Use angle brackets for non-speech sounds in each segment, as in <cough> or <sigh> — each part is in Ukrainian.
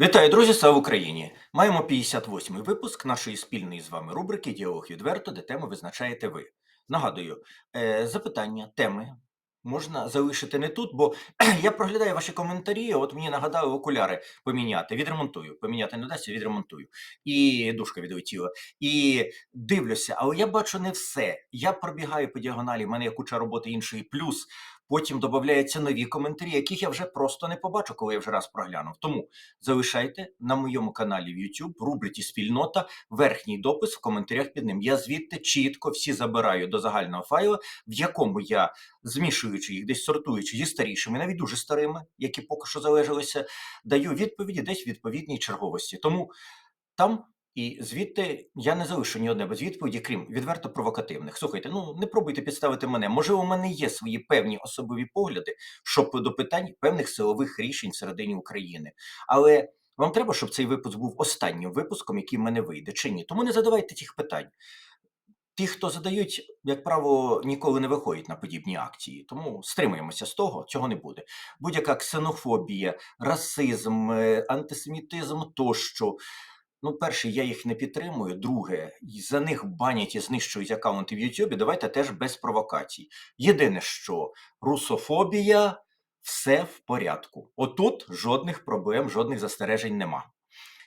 Вітаю, друзі! Слава Україні! Маємо 58-й випуск нашої спільної з вами рубрики Діалог відверто, де теми визначаєте ви. Нагадую, е, запитання, теми можна залишити не тут, бо <clears throat> я проглядаю ваші коментарі. От мені нагадали окуляри поміняти, відремонтую. Поміняти не вдасться, відремонтую. І дужка відлетіла. І дивлюся, але я бачу не все. Я пробігаю по діагоналі, в мене є куча роботи іншої, плюс потім додаються нові коментарі, яких я вже просто не побачу, коли я вже раз проглянув. Тому залишайте на моєму каналі в YouTube рубриці Спільнота верхній допис в коментарях під ним. Я звідти чітко всі забираю до загального файлу, в якому я, змішуючи їх, десь сортуючи зі старішими, навіть дуже старими, які поки що залежалися, даю відповіді десь в відповідній черговості. Тому там. І звідти я не залишу ні одне без відповіді, крім відверто провокативних. Слухайте, ну не пробуйте підставити мене. Можливо, у мене є свої певні особливі погляди, щоб до питань певних силових рішень всередині України. Але вам треба, щоб цей випуск був останнім випуском, який в мене вийде, чи ні? Тому не задавайте тих питань. Ті, хто задають, як правило, ніколи не виходять на подібні акції, тому стримуємося з того, цього не буде. Будь-яка ксенофобія, расизм, е, антисемітизм тощо. Ну, перше, я їх не підтримую. Друге, за них банять і знищують аккаунти в Ютубі. Давайте теж без провокацій. Єдине, що русофобія все в порядку. Отут жодних проблем, жодних застережень нема.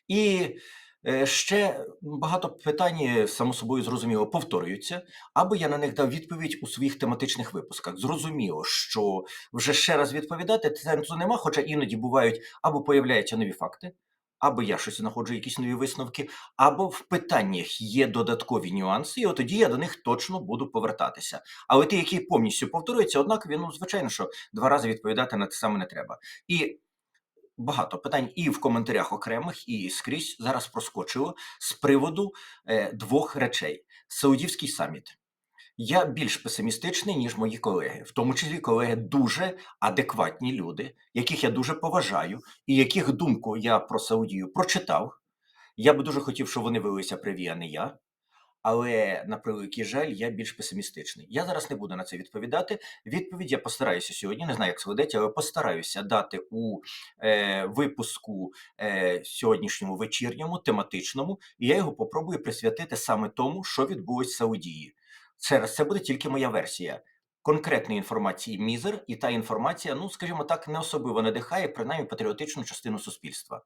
І е, ще багато питань, е, само собою зрозуміло, повторюються, або я на них дав відповідь у своїх тематичних випусках. Зрозуміло, що вже ще раз відповідати сенсу нема, хоча іноді бувають або появляються нові факти, або я щось знаходжу, якісь нові висновки, або в питаннях є додаткові нюанси, і от тоді я до них точно буду повертатися. Але ті, які повністю повторюються, однакові, ну звичайно, що два рази відповідати на те саме не треба. І багато питань і в коментарях окремих, і скрізь зараз проскочило з приводу е, двох речей: Саудівський саміт. Я більш песимістичний, ніж мої колеги, в тому числі колеги дуже адекватні люди, яких я дуже поважаю, і яких думку я про Саудію прочитав. Я би дуже хотів, щоб вони велися приві, а не я. Але на превеликий жаль, я більш песимістичний. Я зараз не буду на це відповідати. Відповідь я постараюся сьогодні. Не знаю, як сведеться, але постараюся дати у е, випуску е, сьогоднішньому вечірньому, тематичному, і я його попробую присвятити саме тому, що відбулось в Саудії. Через це буде тільки моя версія. Конкретної інформації мізер, і та інформація, ну скажімо так, не особливо надихає принаймні патріотичну частину суспільства.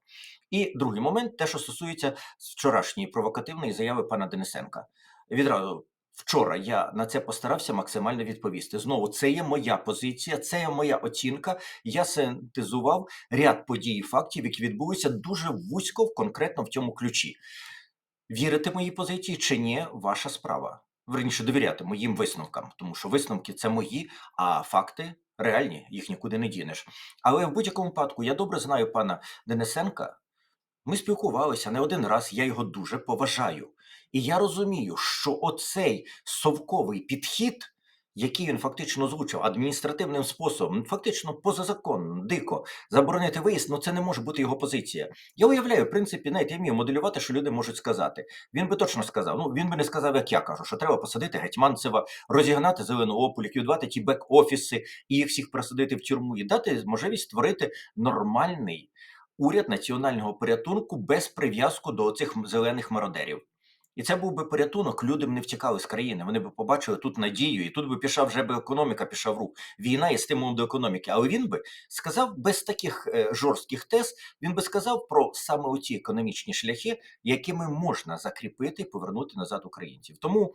І другий момент, те, що стосується вчорашньої провокативної заяви пана Денисенка. Відразу вчора я на це постарався максимально відповісти. Знову це є моя позиція, це є моя оцінка. Я синтезував ряд подій і фактів, які відбулися дуже вузько, конкретно в цьому ключі. Вірити моїй позиції чи ні, ваша справа верніше довіряти моїм висновкам, тому що висновки це мої, а факти реальні, їх нікуди не дінеш. Але в будь-якому випадку я добре знаю пана Денисенка. Ми спілкувалися не один раз, я його дуже поважаю. І я розумію, що оцей совковий підхід який він фактично озвучив адміністративним способом, фактично позазаконно, дико заборонити виїзд, ну це не може бути його позиція. Я уявляю, в принципі, навіть я вмію моделювати, що люди можуть сказати. Він би точно сказав. Ну він би не сказав, як я кажу, що треба посадити Гетьманцева, розігнати Зеленоополь, ліквідувати ті бек-офіси і їх всіх присадити в тюрму і дати можливість створити нормальний уряд національного порятунку без прив'язку до цих зелених мародерів. І це був би порятунок, люди б не втікали з країни. Вони б побачили тут надію, і тут би пішла вже би економіка, пішов рух. Війна є стимулом до економіки. Але він би сказав без таких е, жорстких тез, він би сказав про саме оті економічні шляхи, якими можна закріпити і повернути назад українців. Тому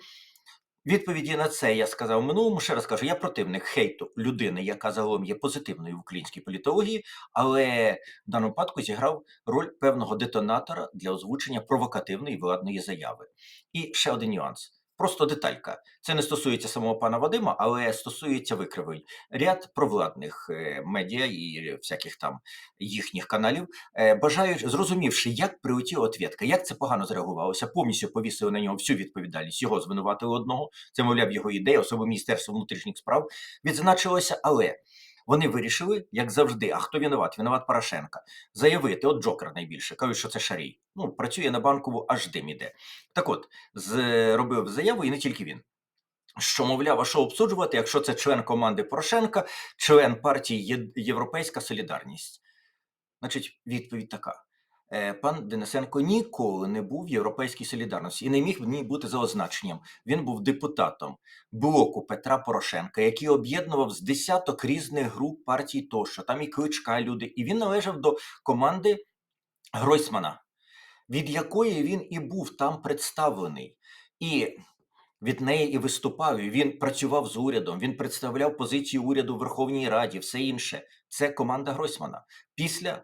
Відповіді на це я сказав минулому. Ще раз кажу, я противник хейту людини, яка загалом є позитивною в українській політології, але в даному випадку зіграв роль певного детонатора для озвучення провокативної владної заяви. І ще один нюанс. Просто деталька. Це не стосується самого пана Вадима, але стосується викривень. Ряд провладних е, медіа і всяких там їхніх каналів е, бажають, зрозумівши, як прилетіла отвідка, як це погано зреагувалося, повністю повісили на нього всю відповідальність. Його звинуватили одного. Це мовляв його ідея, особливо Міністерство внутрішніх справ відзначилося, але. Вони вирішили, як завжди, а хто винуват? Винуват Порошенка. Заявити, от Джокер найбільше, кажуть, що це Шарій. Ну, працює на банкову, аж дим іде. Так от, зробив заяву, і не тільки він. Що, мовляв, а що обсуджувати, якщо це член команди Порошенка, член партії Європейська Солідарність? Значить, відповідь така: Пан Денисенко ніколи не був в Європейській солідарності і не міг в ній бути за означенням. Він був депутатом блоку Петра Порошенка, який об'єднував з десяток різних груп партій тощо, там і кличка люди. І він належав до команди Гройсмана, від якої він і був там представлений. І від неї і виступав. І він працював з урядом, він представляв позицію уряду в Верховній Раді, все інше. Це команда Гройсмана. Після е,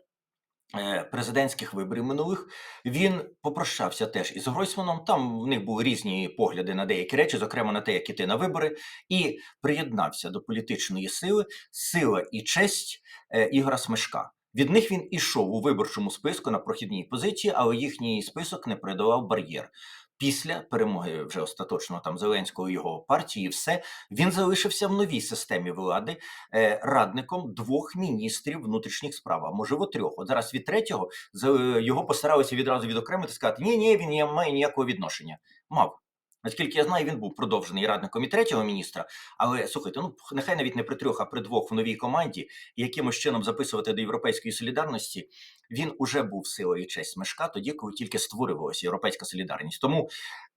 президентських виборів минулих він попрощався теж із Гройсманом. Там в них були різні погляди на деякі речі, зокрема на те, як іти на вибори, і приєднався до політичної сили сила і честь е, Ігора Смешка. Від них він ішов у виборчому списку на прохідній позиції, але їхній список не передавав бар'єр. Після перемоги вже остаточно там Зеленського його партії, все він залишився в новій системі влади е, радником двох міністрів внутрішніх справ, а можливо трьох. От зараз від третього з- його постаралися відразу відокремити, сказати: ні, ні, він не має ніякого відношення. Мав. Наскільки я знаю, він був продовжений радником і третього міністра. Але слухайте, ну нехай навіть не при трьох, а при двох в новій команді, якимось чином записувати до європейської солідарності. Він уже був силою і честь мешка тоді, коли тільки створювалася європейська солідарність. Тому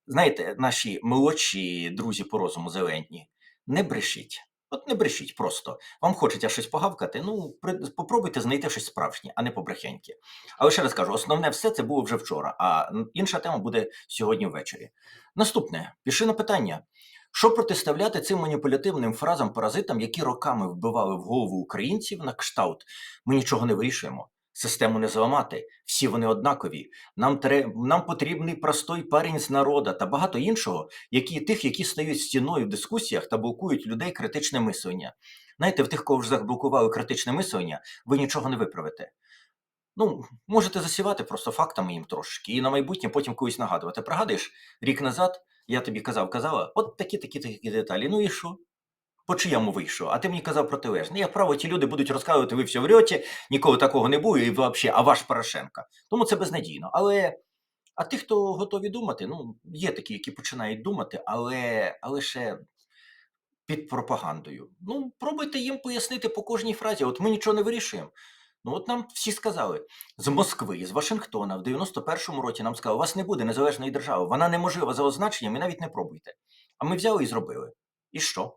знаєте, наші молодші друзі по розуму зелені, не брешіть. От не брешіть просто. Вам хочеться щось погавкати, ну попробуйте знайти щось справжнє, а не побрехеньке. Але ще раз кажу, основне все це було вже вчора, а інша тема буде сьогодні ввечері. Наступне, пішли на питання. Що протиставляти цим маніпулятивним фразам паразитам, які роками вбивали в голову українців на кшталт? Ми нічого не вирішуємо. Систему не зламати, всі вони однакові. Нам тре... нам потрібний простой парень з народа та багато іншого, які тих, які стають стіною в дискусіях та блокують людей критичне мислення. Знаєте, в тих, кого вже заблокували критичне мислення, ви нічого не виправите. Ну, можете засівати просто фактами їм трошки, і на майбутнє потім колись нагадувати. Пригадуєш, рік назад я тобі казав, казала, от такі, такі, такі деталі. Ну і що? По чиєму вийшов? А ти мені казав протилежне. Як право, ті люди будуть розказувати, ви все врете, ніколи такого не було, і взагалі, а ваш Порошенка. Тому це безнадійно. Але а ті, хто готові думати, ну, є такі, які починають думати, але, але ще під пропагандою. Ну, пробуйте їм пояснити по кожній фразі. От ми нічого не вирішуємо. Ну, от нам всі сказали з Москви, з Вашингтона в 91-му році нам сказали, у вас не буде незалежної держави, вона неможлива за означенням, і навіть не пробуйте. А ми взяли і зробили. І що?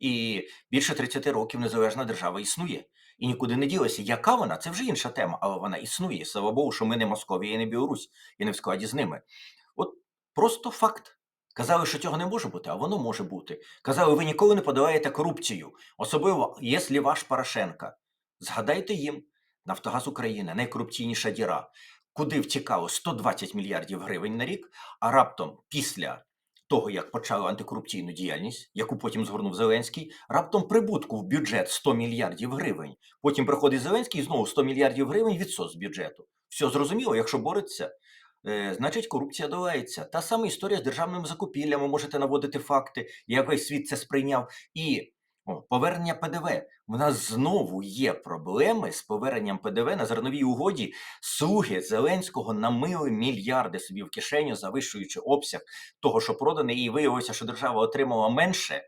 І більше 30 років незалежна держава існує. І нікуди не ділася. Яка вона? Це вже інша тема, але вона існує. Слава Богу, що ми не Московія і не Білорусь, і не в складі з ними. От просто факт. Казали, що цього не може бути, а воно може бути. Казали, ви ніколи не подолаєте корупцію, особливо, якщо ваш Порошенка. Згадайте їм, Нафтогаз України найкорупційніша діра, куди втікало 120 мільярдів гривень на рік, а раптом після того, як почали антикорупційну діяльність, яку потім згорнув Зеленський, раптом прибутку в бюджет 100 мільярдів гривень. Потім приходить Зеленський і знову 100 мільярдів гривень відсос з бюджету. Все зрозуміло, якщо бореться, е, значить корупція долається. Та сама історія з державними закупіллями можете наводити факти, як весь світ це сприйняв. І повернення ПДВ. У нас знову є проблеми з поверненням ПДВ на зерновій угоді. Слуги Зеленського намили мільярди собі в кишеню, завищуючи обсяг того, що продане, і виявилося, що держава отримала менше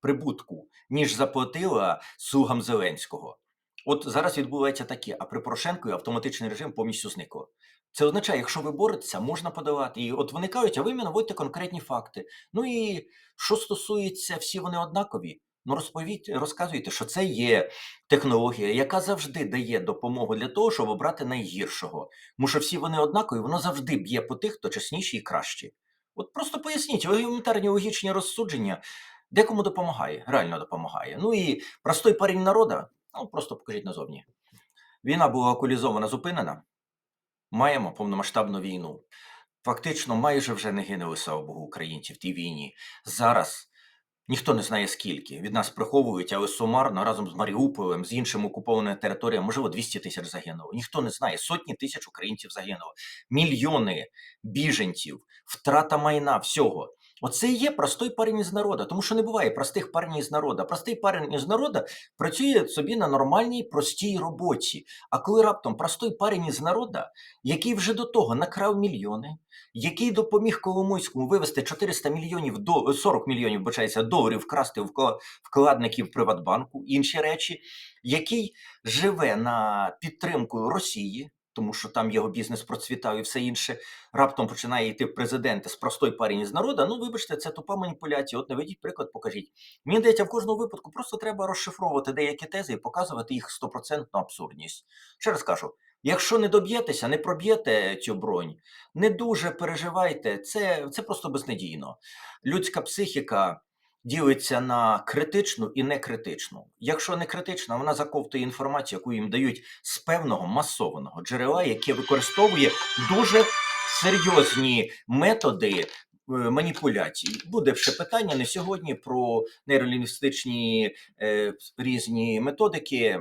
прибутку, ніж заплатила слугам Зеленського. От зараз відбувається таке, а при Порошенку автоматичний режим повністю зникло. Це означає, якщо ви боретеся, можна подавати. І от вони кажуть, а ви мені наводьте конкретні факти. Ну і що стосується, всі вони однакові. Ну, розповідь, розказуйте, що це є технологія, яка завжди дає допомогу для того, щоб обрати найгіршого. Тому що всі вони однакові, воно завжди б'є по тих, хто чесніші і кращі. От просто поясніть, елементарні логічні розсудження декому допомагає, реально допомагає. Ну і простой парень народа, ну просто покажіть назовні. Війна була окулізована, зупинена. Маємо повномасштабну війну. Фактично, майже вже не гинули, слава Богу, українці в тій війні. Зараз ніхто не знає скільки. Від нас приховують, але сумарно разом з Маріуполем, з іншими окупованими територіями, можливо, 200 тисяч загинуло. Ніхто не знає. Сотні тисяч українців загинуло. Мільйони біженців, втрата майна, всього. Оце і є простий парень із народу, тому що не буває простих парень із народу. Простий парень із народу працює собі на нормальній, простій роботі. А коли раптом простий парень із народу, який вже до того накрав мільйони, який допоміг Коломойському вивести 400 мільйонів до 40 мільйонів бачається доларів вкрасти в вкладників Приватбанку, інші речі, який живе на підтримку Росії. Тому що там його бізнес процвітав і все інше, раптом починає йти в президенти з простой парень із народу. Ну, вибачте, це тупа маніпуляція. От наведіть приклад, покажіть. Мені здається, в кожному випадку просто треба розшифровувати деякі тези і показувати їх стопроцентну абсурдність. Ще раз кажу. Якщо не доб'єтеся, не проб'єте цю бронь, не дуже переживайте, це, це просто безнадійно. Людська психіка ділиться на критичну і некритичну. Якщо не критична, вона заковтує інформацію, яку їм дають з певного масованого джерела, яке використовує дуже серйозні методи е, маніпуляцій. Буде ще питання не сьогодні про нейролінгвістичні е, різні методики.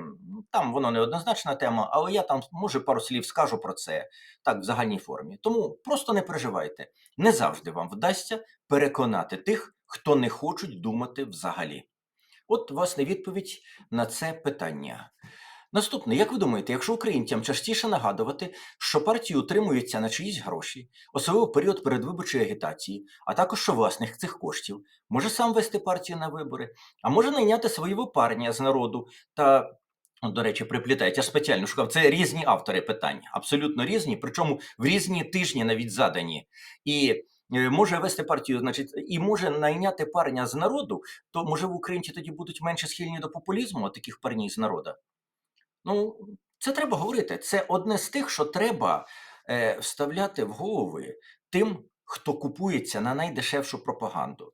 Там воно неоднозначна тема, але я там може пару слів скажу про це так в загальній формі. Тому просто не переживайте. Не завжди вам вдасться переконати тих, хто не хочуть думати взагалі. От, власне, відповідь на це питання. Наступне, як ви думаєте, якщо українцям частіше нагадувати, що партії утримуються на чиїсь гроші, особливо період передвиборчої агітації, а також що власник цих коштів, може сам вести партію на вибори, а може найняти свого парня з народу та. ну, До речі, приплітають. Спеціально шукав. Це різні автори питань, абсолютно різні, причому в різні тижні навіть задані. І може вести партію, значить, і може найняти парня з народу, то може в українці тоді будуть менше схильні до популізму, таких парнів з народу. Ну, це треба говорити. Це одне з тих, що треба е, вставляти в голови тим, хто купується на найдешевшу пропаганду.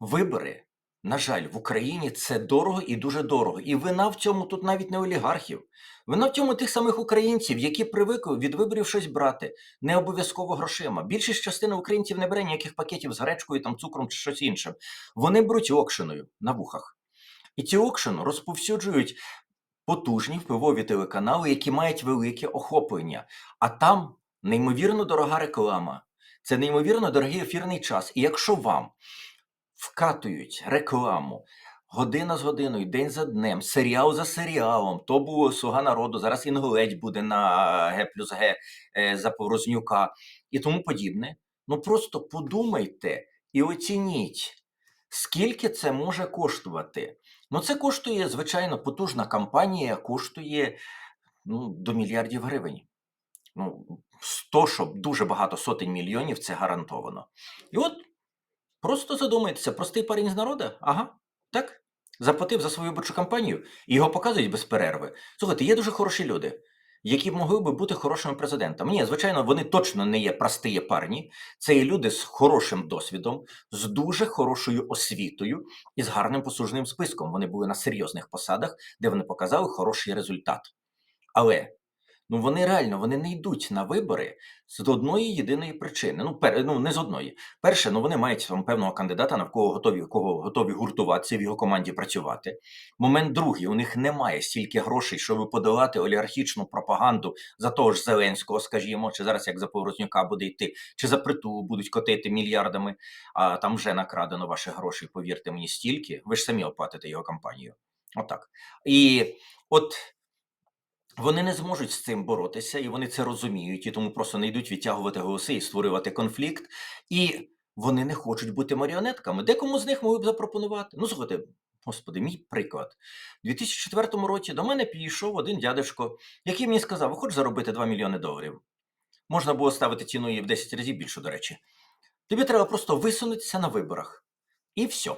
Вибори, на жаль, в Україні це дорого і дуже дорого. І вина в цьому тут навіть не олігархів. Вина в цьому тих самих українців, які привикли від виборів щось брати, не обов'язково грошима. Більшість частини українців не бере ніяких пакетів з гречкою, там, цукром чи щось іншим. Вони беруть окшеною на вухах. І ці окшену розповсюджують потужні впливові телеканали, які мають велике охоплення. А там неймовірно дорога реклама, це неймовірно дорогий ефірний час. І якщо вам вкатують рекламу година з годиною, день за днем, серіал за серіалом, то було Слуга народу, зараз Інгулець буде на Г плюс Г е, за Поврознюка і тому подібне. Ну просто подумайте і оцініть, скільки це може коштувати. Ну, це коштує, звичайно, потужна кампанія, коштує ну, до мільярдів гривень. Ну, 100, щоб дуже багато сотень мільйонів, це гарантовано. І от просто задумайтеся, простий парень з народу, ага, так, заплатив за свою виборчу кампанію, і його показують без перерви. Слухайте, є дуже хороші люди, які могли би бути хорошими президентами. Ні, звичайно, вони точно не є прості парні. Це є люди з хорошим досвідом, з дуже хорошою освітою і з гарним послужним списком. Вони були на серйозних посадах, де вони показали хороший результат. Але ну вони реально вони не йдуть на вибори з одної єдиної причини. Ну, пер, ну не з одної. Перше, ну вони мають там певного кандидата, навколо готові кого готові гуртуватися в його команді працювати. Момент другий, у них немає стільки грошей, щоб подолати олігархічну пропаганду за того ж Зеленського, скажімо, чи зараз як за Поворознюка буде йти, чи за притулу будуть котити мільярдами, а там вже накрадено ваші гроші, повірте мені, стільки. Ви ж самі оплатите його кампанію. Отак. І от вони не зможуть з цим боротися, і вони це розуміють, і тому просто не йдуть відтягувати голоси і створювати конфлікт. І вони не хочуть бути маріонетками. Декому з них могли б запропонувати. Ну, слухайте, господи, мій приклад. У 2004 році до мене підійшов один дядечко, який мені сказав: хочеш заробити 2 мільйони доларів? Можна було ставити ціну її в 10 разів більше, до речі. Тобі треба просто висунутися на виборах. І все.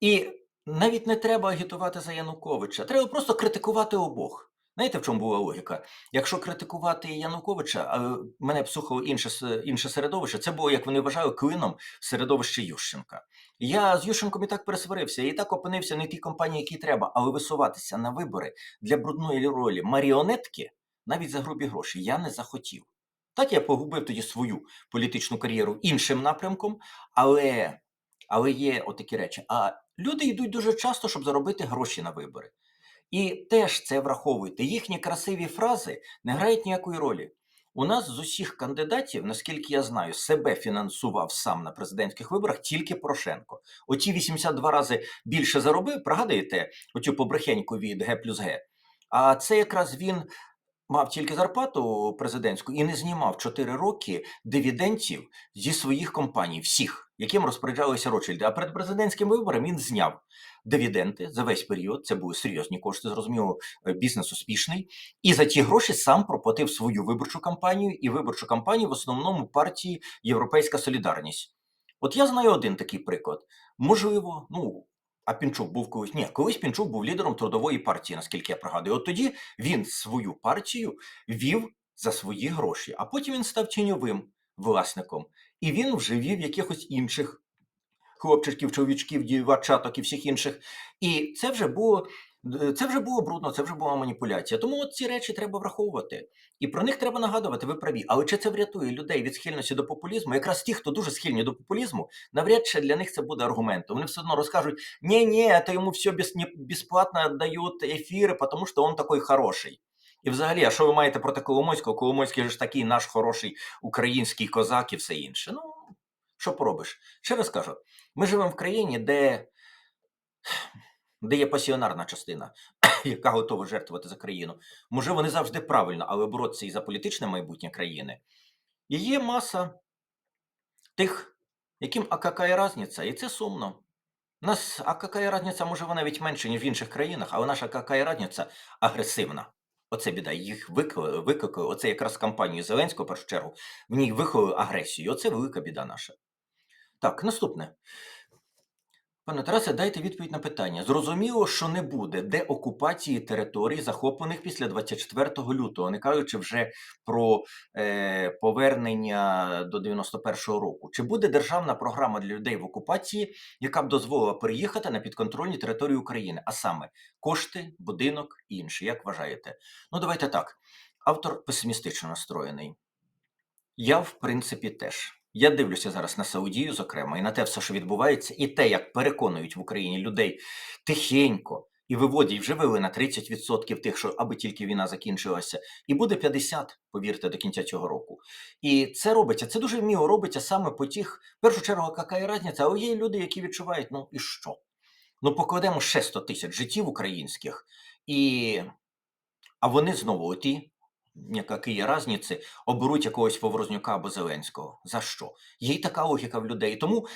І навіть не треба агітувати за Януковича, треба просто критикувати обох. Знаєте, в чому була логіка? Якщо критикувати Януковича, а мене б слухало інше, інше середовище, це було, як вони вважали, клином середовище Ющенка. Я з Ющенком і так пересварився, і так опинився не тій компанії, якій треба, але висуватися на вибори для брудної ролі маріонетки навіть за грубі гроші я не захотів. Так я погубив тоді свою політичну кар'єру іншим напрямком, але, але є отакі речі. А люди йдуть дуже часто, щоб заробити гроші на вибори. І теж це враховуйте. Їхні красиві фрази не грають ніякої ролі. У нас з усіх кандидатів, наскільки я знаю, себе фінансував сам на президентських виборах тільки Порошенко. Оті 82 рази більше заробив, пригадуєте, оцю побрехеньку від Г плюс Г. А це якраз він мав тільки зарплату президентську і не знімав 4 роки дивідендів зі своїх компаній, всіх, яким розпоряджалися Ротшильди. А перед президентським вибором він зняв дивіденди за весь період. Це були серйозні кошти, зрозуміло, е, бізнес успішний. І за ті гроші сам проплатив свою виборчу кампанію і виборчу кампанію в основному партії Європейська Солідарність. От я знаю один такий приклад. Можливо, ну. А Пінчук був колись. Ні, колись Пінчук був лідером трудової партії, наскільки я пригадую. От тоді він свою партію вів за свої гроші, а потім він став тіньовим власником. І він вже вів якихось інших хлопчиків, чоловічків, дівчаток і всіх інших. І це вже було. Е, Це вже було брудно, це вже була маніпуляція. Тому от ці речі треба враховувати. І про них треба нагадувати, ви праві. Але чи це врятує людей від схильності до популізму? Якраз ті, хто дуже схильні до популізму, навряд чи для них це буде аргументом. Вони все одно розкажуть: ні, ні, это йому все безплатно дають ефіри, тому що він такий хороший. І взагалі, а що ви маєте проти Коломойського? Коломойський ж такий наш хороший український козак і все інше. Ну, що поробиш? Ще раз кажу, ми живемо в країні, де, де є пасіонарна частина, <clears throat> яка готова жертвувати за країну. Можливо, не завжди правильно, але боротися і за політичне майбутнє країни. І є маса тих, яким а какая разниця, і це сумно. У нас а какая разниця, може, вона навіть менше, ніж в інших країнах, але наша какая разниця агресивна. Оце біда. Їх викликали. Оце якраз кампанію Зеленського, в першу чергу, в ній виховали агресію. Оце велика біда наша. Так, наступне. Пане Тарасе, дайте відповідь на питання. Зрозуміло, що не буде деокупації територій, захоплених після 24 лютого, не кажучи вже про е, повернення до 91-го року. Чи буде державна програма для людей в окупації, яка б дозволила переїхати на підконтрольні території України, а саме кошти, будинок і інше? Як вважаєте? Ну, давайте так. Автор песимістично настроєний. Я, в принципі, теж. Я дивлюся зараз на Саудію, зокрема, і на те все, що відбувається, і те, як переконують в Україні людей тихенько і виводять, вже вивели на 30% тих, що аби тільки війна закінчилася, і буде 50%, повірте, до кінця цього року. І це робиться. Це дуже вміло робиться саме по тих, в першу чергу, яка є різниця, але є люди, які відчувають, ну і що? Ну, покладемо ще 100 тисяч життів українських, і а вони знову оті, які разниці, оберуть якогось Поворознюка або Зеленського. За що? Є й така логіка в людей. Тому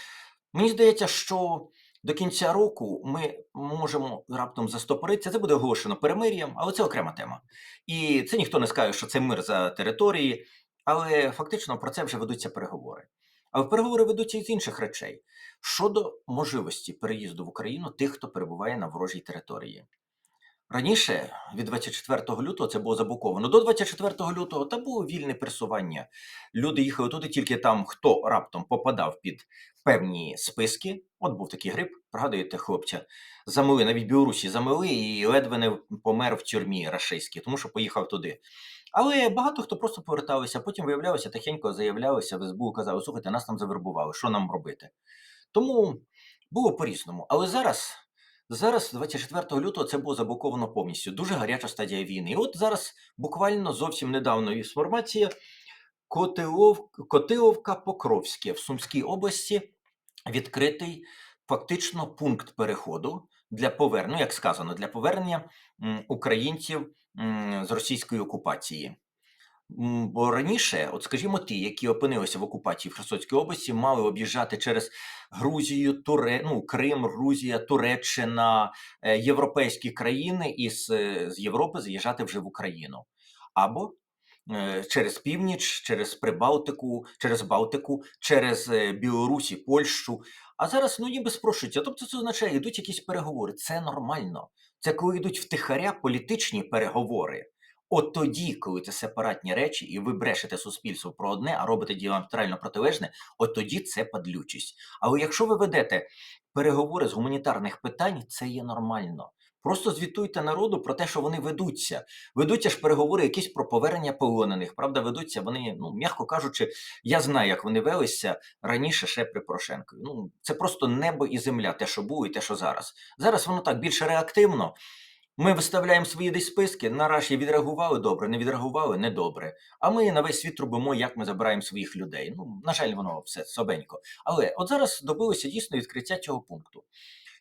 мені здається, що до кінця року ми можемо раптом застопоритися. Це буде оголошено перемир'ям, але це окрема тема. І це ніхто не скаже, що це мир за території, але фактично про це вже ведуться переговори. Але переговори ведуться і з інших речей щодо можливості переїзду в Україну тих, хто перебуває на ворожій території. Раніше, від 24 лютого, це було заблоковано. До 24 лютого та було вільне пересування. Люди їхали туди, тільки там, хто раптом попадав під певні списки. От був такий гриб, пригадуєте, хлопця, замили, навіть Білорусі замили і ледве не помер в тюрмі рашистській, тому що поїхав туди. Але багато хто просто поверталися, потім виявлялося, тихенько заявлялися в СБУ, казали, слухайте, нас там завербували, що нам робити? Тому було по-різному. Але зараз. Зараз, 24 лютого, це було заблоковано повністю. Дуже гаряча стадія війни. І от зараз буквально зовсім недавно інформація. Котилов, Котиловка Покровське в Сумській області відкритий фактично пункт переходу для повернення, ну, як сказано, для повернення українців з російської окупації. Бо раніше, от скажімо, ті, які опинилися в окупації в Херсонській області, мали об'їжджати через Грузію, Туре, ну, Крим, Грузія, Туреччина, е, європейські країни і з, е, з Європи заїжджати вже в Україну. Або е, через північ, через Прибалтику, через Балтику, через е, Білорусі, Польщу. А зараз ну ніби спрошуються. Тобто це означає, йдуть якісь переговори. Це нормально. Це коли йдуть втихаря політичні переговори. От тоді, коли це сепаратні речі, і ви брешете суспільству про одне, а робите діаметрально протилежне, от тоді це падлючість. Але якщо ви ведете переговори з гуманітарних питань, це є нормально. Просто звітуйте народу про те, що вони ведуться. Ведуться ж переговори якісь про повернення полонених. Правда, ведуться вони, ну м'яко кажучи, я знаю, як вони велися раніше ще при Порошенкові. Ну це просто небо і земля, те, що було, і те, що зараз. Зараз воно так більше реактивно. Ми виставляємо свої десь списки, наразі відреагували добре, не відреагували недобре. А ми на весь світ робимо, як ми забираємо своїх людей. Ну, на жаль, воно все собенько. Але от зараз добилося дійсно відкриття цього пункту.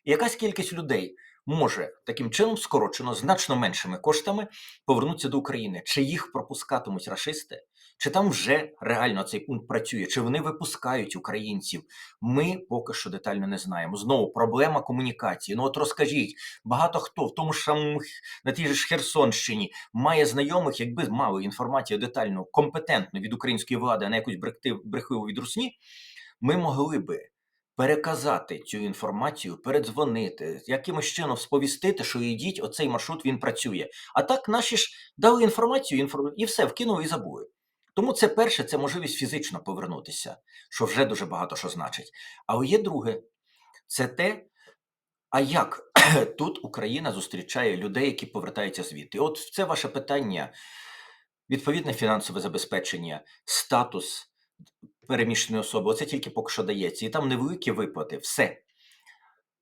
І якась кількість людей може таким чином скорочено значно меншими коштами повернутися до України. Чи їх пропускатимуть рашисти? Чи там вже реально цей пункт працює? Чи вони випускають українців? Ми поки що детально не знаємо. Знову проблема комунікації. Ну от розкажіть, багато хто в тому ж самому на тій ж Херсонщині має знайомих, якби мали інформацію детальну, компетентну від української влади, а не якусь брехти- брехливу від русні, ми могли би переказати цю інформацію, передзвонити, якимось чином сповістити, що йдіть, оцей маршрут він працює. А так наші ж дали інформацію, інфор- і все вкинули і забули. Тому це перше, це можливість фізично повернутися, що вже дуже багато що значить. Але є друге, це те, а як <clears throat> тут Україна зустрічає людей, які повертаються звідти? От це ваше питання, відповідне фінансове забезпечення, статус переміщеної особи. Оце тільки поки що дається. І там невеликі виплати, все.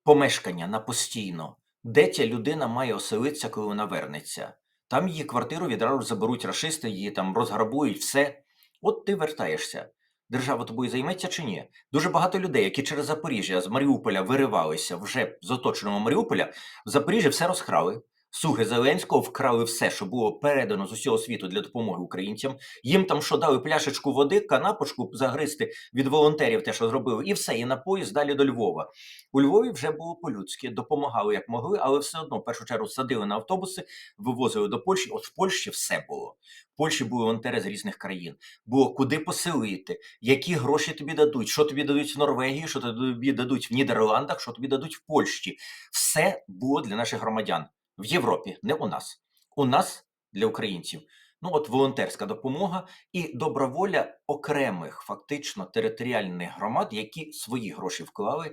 Помешкання на постійно. Де ця людина має оселитися, коли вона вернеться? Там її квартиру відразу заберуть рашисти, її там розграбують, все. От ти вертаєшся. Держава тобою займеться чи ні? Дуже багато людей, які через Запоріжжя з Маріуполя виривалися вже з оточеного Маріуполя, в Запоріжжі все розкрали. Суги Зеленського вкрали все, що було передано з усього світу для допомоги українцям. Їм там що дали пляшечку води, канапочку загризти від волонтерів, те, що зробили, і все, і на поїзд далі до Львова. У Львові вже було по-людськи, допомагали як могли, але все одно в першу чергу садили на автобуси, вивозили до Польщі. От в Польщі все було. В Польщі були волонтери з різних країн. Було куди поселити, які гроші тобі дадуть, що тобі дадуть в Норвегії, що тобі дадуть в Нідерландах, що тобі дадуть в Польщі. Все було для наших громадян в Європі, не у нас. У нас для українців. Ну, от волонтерська допомога і добра воля окремих фактично територіальних громад, які свої гроші вклали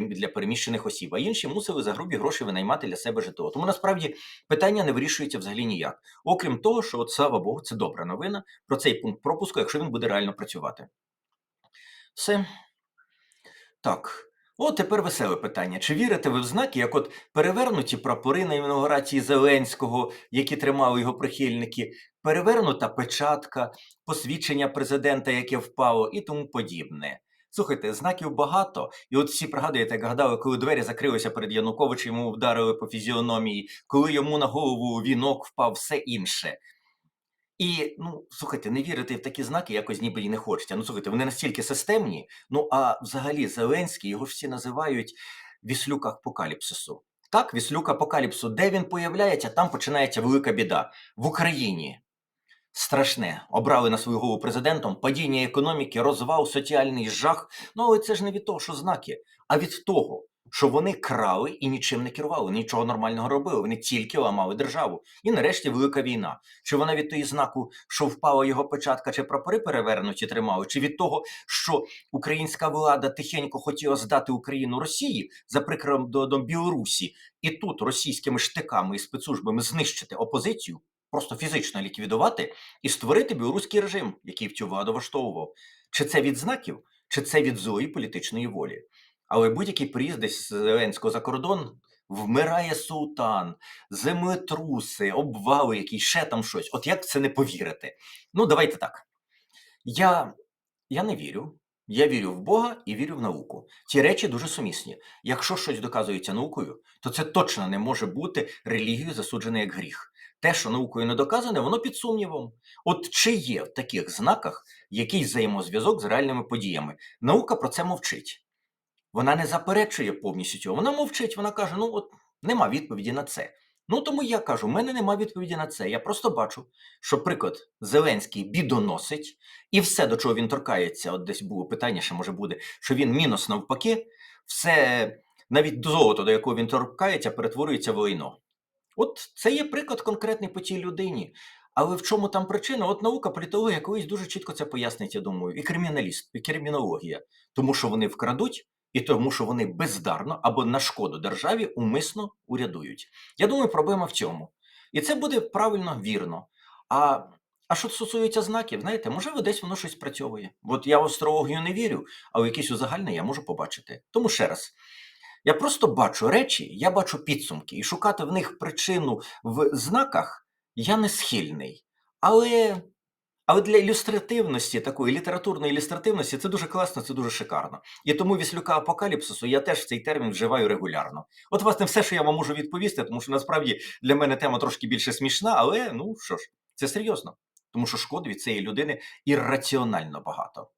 для переміщених осіб, а інші мусили за грубі гроші винаймати для себе житло. Тому насправді питання не вирішується взагалі ніяк. Окрім того, що от слава Богу, це добра новина про цей пункт пропуску, якщо він буде реально працювати. Все. Так. О, тепер веселе питання. Чи вірите ви в знаки, як от перевернуті прапори на інаугурації Зеленського, які тримали його прихильники, перевернута печатка, посвідчення президента, яке впало, і тому подібне. Слухайте, знаків багато, і от всі пригадуєте, як гадали, коли двері закрилися перед Януковичем, йому вдарили по фізіономії, коли йому на голову вінок впав, все інше. І ну слухайте, не вірити в такі знаки якось ніби і не хочеться. Ну слухайте, вони настільки системні. Ну а взагалі Зеленський його ж всі називають віслюк апокаліпсису. Так, віслюк апокаліпсу, де він появляється, там починається велика біда в Україні. Страшне, обрали на свою голову президентом падіння економіки, розвал, соціальний жах. Ну але це ж не від того, що знаки, а від того, що вони крали і нічим не керували, нічого нормального робили. Вони тільки ламали державу. І нарешті велика війна. Чи вона від того знаку, що впала його печатка, чи прапори перевернуті тримали, чи від того, що українська влада тихенько хотіла здати Україну Росії за прикладом Білорусі, і тут російськими штиками і спецслужбами знищити опозицію, просто фізично ліквідувати і створити білоруський режим, який в цю владу влаштовував. Чи це від знаків, чи це від злої політичної волі? Але будь-який приїзд десь Зеленського за кордон вмирає султан, землетруси, обвали, якісь ще там щось. От як це не повірити? Ну, давайте так. Я, я не вірю. Я вірю в Бога і вірю в науку. Ці речі дуже сумісні. Якщо щось доказується наукою, то це точно не може бути релігією засуджене як гріх. Те, що наукою не доказане, воно під сумнівом. От чи є в таких знаках якийсь взаємозв'язок з реальними подіями? Наука про це мовчить. Вона не заперечує повністю цього. Вона мовчить, вона каже: ну от нема відповіді на це. Ну тому я кажу, в мене нема відповіді на це. Я просто бачу, що приклад Зеленський бідоносить, і все, до чого він торкається, от десь було питання, ще може буде, що він мінус навпаки, все навіть до золота, до якого він торкається, перетворюється в лайно. От це є приклад конкретний по тій людині. Але в чому там причина? От наука, політологія колись дуже чітко це пояснить, я думаю, і криміналіст, і кримінологія. Тому що вони вкрадуть, і тому, що вони бездарно або на шкоду державі умисно урядують. Я думаю, проблема в цьому. І це буде правильно, вірно. А, а що стосується знаків, знаєте, можливо, десь воно щось спрацьовує. От я в астрологію не вірю, а в якісь узагальне я можу побачити. Тому ще раз. Я просто бачу речі, я бачу підсумки, і шукати в них причину в знаках я не схильний. Але, Але для ілюстративності, такої літературної ілюстративності, це дуже класно, це дуже шикарно. І тому віслюка апокаліпсису я теж цей термін вживаю регулярно. От, власне, все, що я вам можу відповісти, тому що насправді для мене тема трошки більше смішна, але ну що ж, це серйозно. Тому що шкоди від цієї людини ірраціонально багато.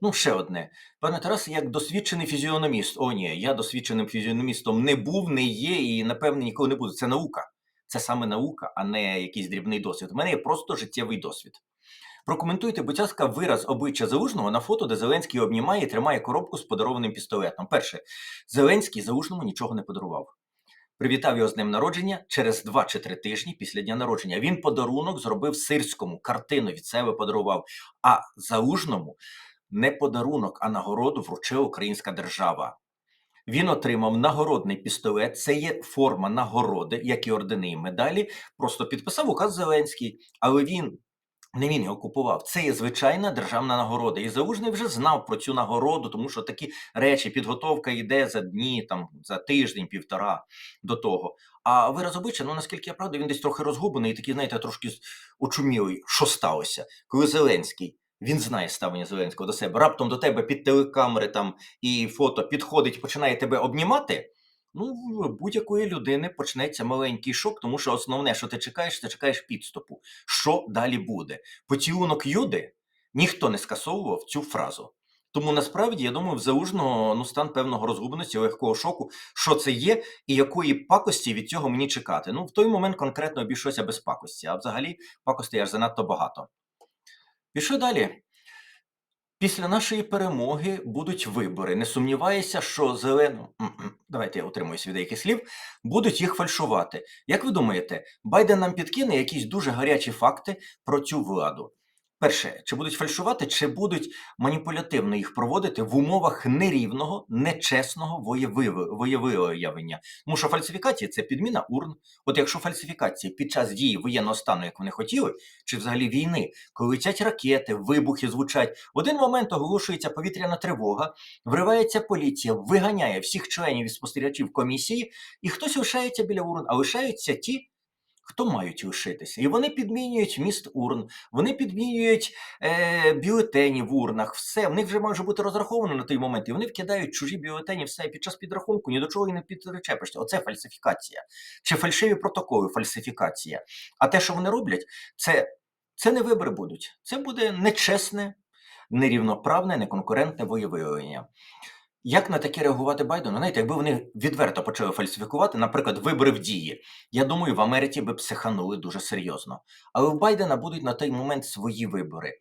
Ну, ще одне. Пане Тарасе, як досвідчений фізіономіст. О, ні, я досвідченим фізіономістом не був, не є і, напевне, ніколи не буду. Це наука. Це саме наука, а не якийсь дрібний досвід. У мене є просто життєвий досвід. Прокоментуйте, будь ласка, вираз обличчя Залужного на фото, де Зеленський обнімає і тримає коробку з подарованим пістолетом. Перше, Зеленський Залужному нічого не подарував. Привітав його з днем народження через 2 чи 3 тижні після дня народження. Він подарунок зробив сирському, картину від себе подарував. А Залужному не подарунок, а нагороду вручила українська держава. Він отримав нагородний пістолет. Це є форма нагороди, як і ордени і медалі. Просто підписав указ Зеленський, але він. Не він його купував. Це є звичайна державна нагорода. І Залужний вже знав про цю нагороду, тому що такі речі, підготовка йде за дні, там за тиждень, півтора до того. А вираз обличчя, ну наскільки я правда, він десь трохи розгублений, і такий, знаєте, трошки очумілий. Що сталося? Коли Зеленський він знає ставлення Зеленського до себе. Раптом до тебе під телекамери там і фото підходить, починає тебе обнімати. Ну, будь-якої людини почнеться маленький шок, тому що основне, що ти чекаєш, ти чекаєш підступу. Що далі буде? Поцілунок Юди ніхто не скасовував цю фразу. Тому насправді я думаю, в залужного ну стан певного розгубленості, легкого шоку, що це є, і якої пакості від цього мені чекати. Ну в той момент конкретно обійшлося без пакості, а взагалі пакості аж занадто багато. І що далі? Після нашої перемоги будуть вибори. Не сумніваюся, що зелену Давайте я утримуюсь від деяких слів, будуть їх фальшувати. Як ви думаєте, Байден нам підкине якісь дуже гарячі факти про цю владу? Перше, чи будуть фальшувати, чи будуть маніпулятивно їх проводити в умовах нерівного, нечесного воєвиявлення? Тому що фальсифікація це підміна урн. От якщо фальсифікація під час дії воєнного стану, як вони хотіли, чи взагалі війни, коли летять ракети, вибухи звучать, в один момент оголошується повітряна тривога, вривається поліція, виганяє всіх членів і спостерігачів комісії, і хтось лишається біля урн, а лишаються ті. Хто мають лишитися? І вони підмінюють міст урн, вони підмінюють е, бюлетені в урнах, все. В них вже може бути розраховано на той момент, і вони вкидають чужі бюлетені, все і під час підрахунку ні до чого і не підречепишся. Оце фальсифікація. Чи фальшиві протоколи фальсифікація. А те, що вони роблять, це, це не вибори будуть. Це буде нечесне, нерівноправне, неконкурентне воєвиявлення. Як на таке реагувати Байдену? Знаєте, якби вони відверто почали фальсифікувати, наприклад, вибори в дії, я думаю, в Америці би психанули дуже серйозно. Але в Байдена будуть на той момент свої вибори.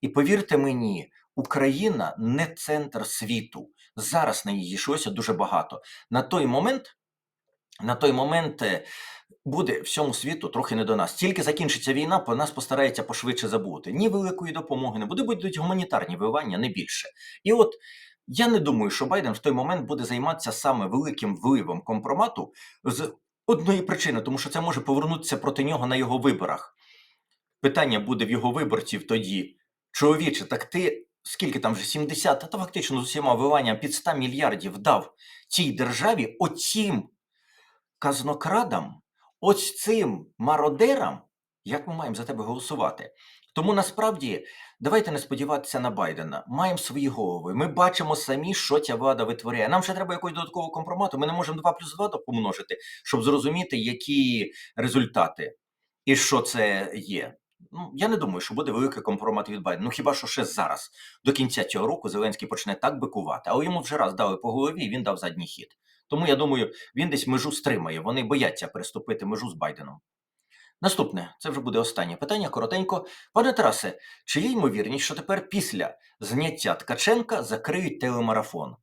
І повірте мені, Україна не центр світу. Зараз на її йшлося дуже багато. На той момент, на той момент е, буде всьому світу трохи не до нас. Тільки закінчиться війна, по нас постарається пошвидше забути. Ні великої допомоги не буде, будуть гуманітарні вивання, не більше. І от я не думаю, що Байден в той момент буде займатися саме великим вливом компромату з одної причини, тому що це може повернутися проти нього на його виборах. Питання буде в його виборців тоді. Чоловіче, так ти скільки там вже 70, та фактично з усіма виванням під 100 мільярдів дав цій державі оцім казнокрадам, ось цим мародерам, як ми маємо за тебе голосувати? Тому насправді давайте не сподіватися на Байдена. Маємо свої голови. Ми бачимо самі, що ця влада витворяє. Нам ще треба якогось додаткового компромату. Ми не можемо 2 плюс 2 помножити, щоб зрозуміти, які результати і що це є. Ну, я не думаю, що буде великий компромат від Байдена. Ну хіба що ще зараз, до кінця цього року, Зеленський почне так бикувати, але йому вже раз дали по голові, і він дав задній хід. Тому я думаю, він десь межу стримає. Вони бояться переступити межу з Байденом. Наступне, це вже буде останнє питання. Коротенько. Пане Тарасе, чи є ймовірність, що тепер після зняття Ткаченка закриють телемарафон?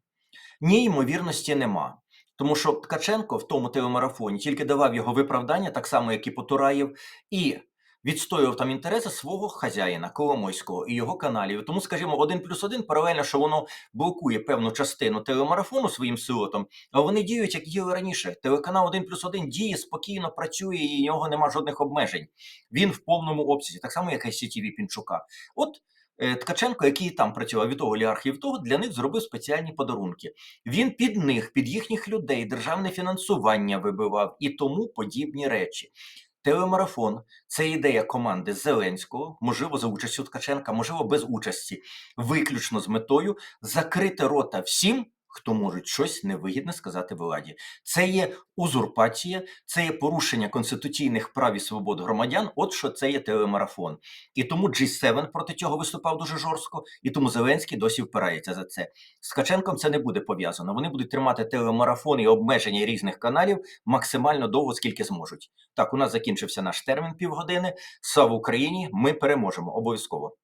Ні, ймовірності нема. Тому що Ткаченко в тому телемарафоні тільки давав його виправдання, так само, як і Потураєв, і відстоював там інтереси свого хазяїна Коломойського і його каналів. Тому, скажімо, один плюс один паралельно, що воно блокує певну частину телемарафону своїм силотом, а вони діють, як діяли раніше. Телеканал 1 плюс 1 діє, спокійно працює, і в нього нема жодних обмежень. Він в повному обсязі, так само, як і CTV Пінчука. От е, Ткаченко, який там працював від олігархів, того для них зробив спеціальні подарунки. Він під них, під їхніх людей, державне фінансування вибивав і тому подібні речі. Телемарафон це ідея команди Зеленського, можливо, за участю Ткаченка, можливо, без участі, виключно з метою закрити рота всім, хто може щось невигідне сказати владі. Це є узурпація, це є порушення конституційних прав і свобод громадян. От що це є телемарафон. І тому G7 проти цього виступав дуже жорстко, і тому Зеленський досі впирається за це. З Ткаченком це не буде пов'язано. Вони будуть тримати телемарафон і обмеження різних каналів максимально довго, скільки зможуть. Так, у нас закінчився наш термін півгодини. Слава Україні! Ми переможемо обов'язково.